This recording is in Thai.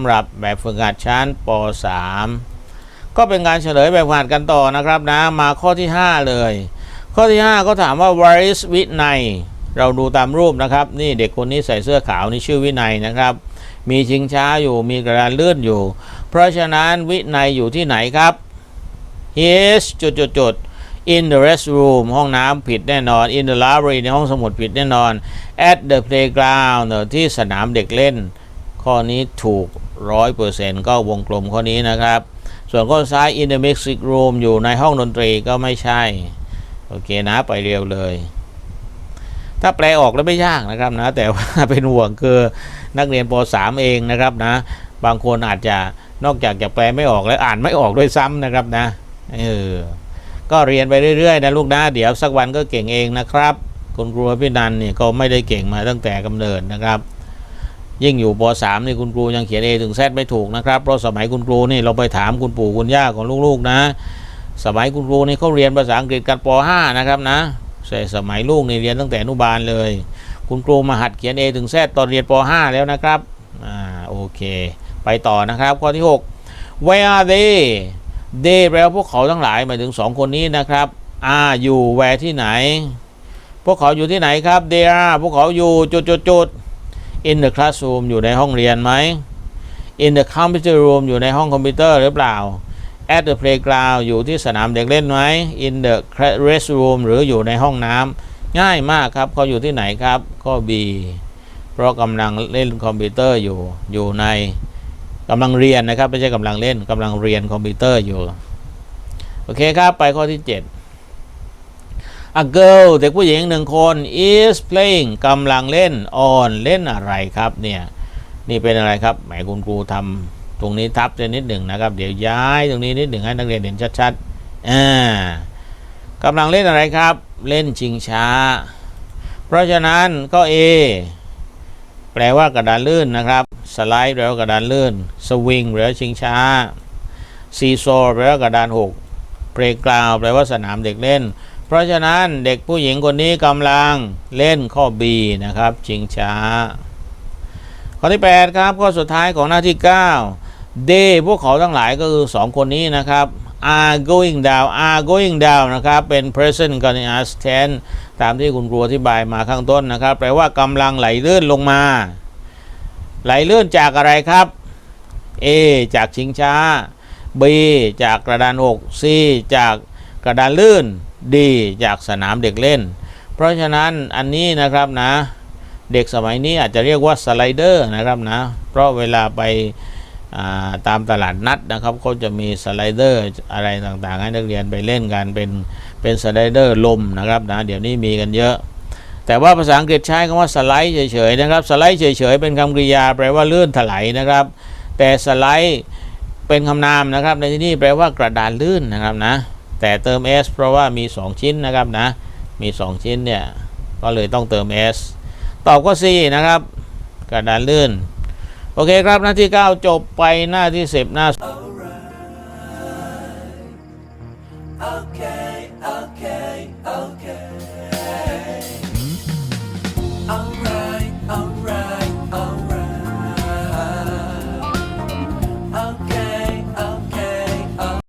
ำหรับแบบฝึกหัดชั้นป .3 ก็เป็นการเฉลยแบบฝึกหัดกันต่อนะครับนะมาข้อที่ 5 เลย ข้อที่ 5 ก็ถามว่า where is วินัยเราดูตามรูปนะครับ นี่เด็กคนนี้ใส่เสื้อขาวนี่ชื่อวินัยนะครับ มีชิงช้าอยู่มีกระดานเลื่อนอยู่ เพราะฉะนั้นวินัยอยู่ที่ไหนครับ he is จุดจุดจุด in the restroom ห้องน้ำผิดแน่นอน in the library ในห้องสมุดผิดแน่นอน at the playground ที่สนามเด็กเล่น ข้อนี้ถูก 100%ก็วงกลมข้อนี้นะครับ ส่วนข้อซ้าย in the music room อยู่ในห้องดนตรีก็ไม่ใช่ โอเคนะไปเร็วเลย ถ้าแปลออกแล้วไม่ยากนะครับนะ แต่ว่าเป็นห่วงคือนักเรียนป .3 เองนะครับนะ บางคนอาจจะนอกจากจะแปลไม่ออกแล้วอ่านไม่ออกด้วยซ้ำนะครับนะเออก็เรียนไปเรื่อยๆนะลูกนะเดี๋ยวสักวันก็เก่งเองนะครับ คุณครูพี่นันเนี่ยก็ไม่ได้เก่งมาตั้งแต่กำเนิดนะครับ ยิ่งอยู่ป .3 นี่คุณครูยังเขียน A ถึง Z ไม่ถูกนะครับ เพราะสมัยคุณครูนี่เราไปถามคุณปู่คุณย่าของลูกๆนะ สมัยคุณครูนี่เขาเรียนภาษาอังกฤษกันป .5 นะครับนะแต่สมัยลูกนี่เรียนตั้งแต่อนุบาลเลย คุณครูมาหัดเขียน A ถึง Z ตอนเรียนป .5 แล้วนะครับอ่าโอเค ไปต่อนะครับข้อที่ 6 where are they they แปลว่าพวกเขาทั้งหลายหมายถึงสองคนนี้นะครับ are อยู่ where ที่ไหน พวกเขาอยู่ที่ไหนครับ they are พวกเขาอยู่จุดจุดจุด in the classroom อยู่ในห้องเรียนไหม in the computer room อยู่ในห้องคอมพิวเตอร์หรือเปล่า at the playground อยู่ที่สนามเด็กเล่นไหม in the restroom หรืออยู่ในห้องน้ำง่ายมากครับเขาอยู่ที่ไหนครับข้อ B เพราะกำลังเล่นคอมพิวเตอร์อยู่อยู่ในกำลังเรียนนะครับไม่ใช่กำลังเล่นกำลังเรียนคอมพิวเตอร์อยู่ โอเคครับ ไปข้อที่ 7 A girl เด็กผู้หญิงหนึ่งคน is playing กำลังเล่น on เล่นอะไรครับเนี่ยนี่เป็นอะไรครับหมายคุณครูทำตรงนี้ทับจะนิดหนึ่งนะครับ เดี๋ยวย้ายตรงนี้นิดหนึ่งให้นักเรียนเห็นชัดๆอ่ากำลังเล่นอะไรครับ เล่นชิงช้า เพราะฉะนั้นก็ A แปลว่ากระดานลื่นนะครับสไลด์แปลว่ากระดานลื่นสวิงแปลว่าชิงช้าซีโซแปลว่ากระดานหกเพลกราวแปลว่าสนามเด็กเล่น เพราะฉะนั้นเด็กผู้หญิงคนนี้กำลังเล่นข้อ B นะครับชิงช้า ข้อที่ 8 ครับ ข้อสุดท้ายของหน้าที่ 9 they พวกเขาทั้งหลายก็คือ 2 คนนี้นะครับ are going down are going down นะครับ เป็น present continuous tense ตามที่คุณครูอธิบายมาข้างต้นนะครับ แปลว่ากำลังไหลเลื่อนลงมา ไหลเลื่อนจากอะไรครับ A จากชิงช้า B จากกระดานหก C จากกระดานลื่น D จากสนามเด็กเล่น เพราะฉะนั้นอันนี้นะครับนะเด็กสมัยนี้อาจจะเรียกว่าสไลเดอร์นะครับนะเพราะเวลาไปาตามตลาดนัดนะครับเขาจะมีสไลเดอร์อะไรต่างๆ ให้นักเรียนไปเล่นกันเป็นเป็นสไลเดอร์ลมนะครับนะเดี๋ยวนี้มีกันเยอะ แต่ว่าภาษาอังกฤษใช้คำว่าสไลด์เฉยๆนะครับสไลด์เฉยๆเป็นคำกริยาแปลว่าเลื่อนถลายนะครับ แต่สไลด์เป็นคำนามนะครับในที่นี้แปลว่ากระดานลื่นนะครับนะ แต่เติม S เพราะว่ามี 2 ชิ้นนะครับนะ มี 2 ชิ้นเนี่ย ก็เลยต้องเติม S ตอบก็ c นะครับกระดานลื่น โอเคครับหน้าที่ 9 จบไปหน้าที่ 10 หน้า okay, okay, okay.